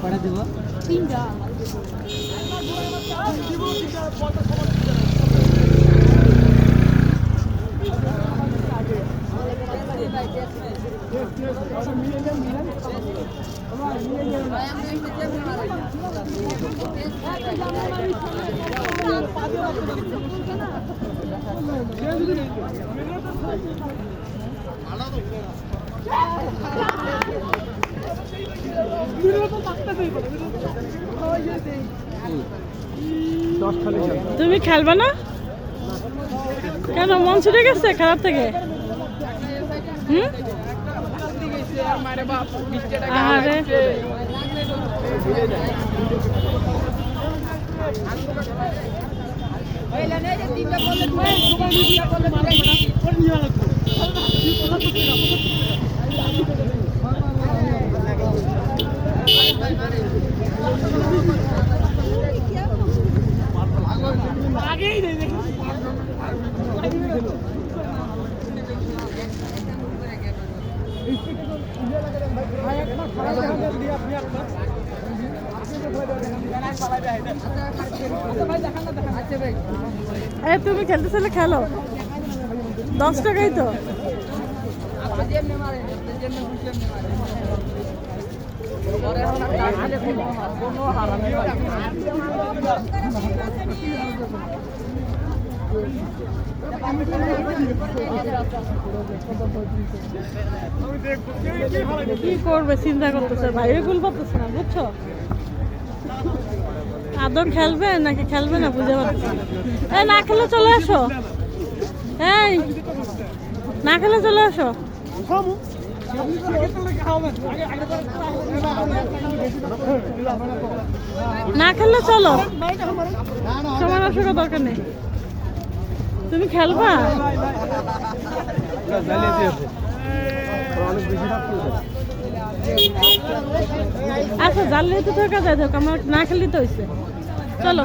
কটা দেব তিনটা আলাদা তুমি খেলবে না? কেন মন ছুটে গেছে খেলার থেকে? হুম? এ তুমি খেলতে চাইলে খেলো। দশ টাকাই তো। কি করবে, চিন্তা করতেছে ভাই গুল পাচ্ছে না, বুঝছ? আদর খেলবে নাকি খেলবে না বুঝে পারছি না। এই না খেলে চলে আসো। এই, না খেলে চলে আসো। না খেললে চলো। তোমার করার দরকার নেই। তুমি খেলবা? আচ্ছা জানলে তো থাকা যায় দেখো আমার না খেললে তো হয়েছে। চলো।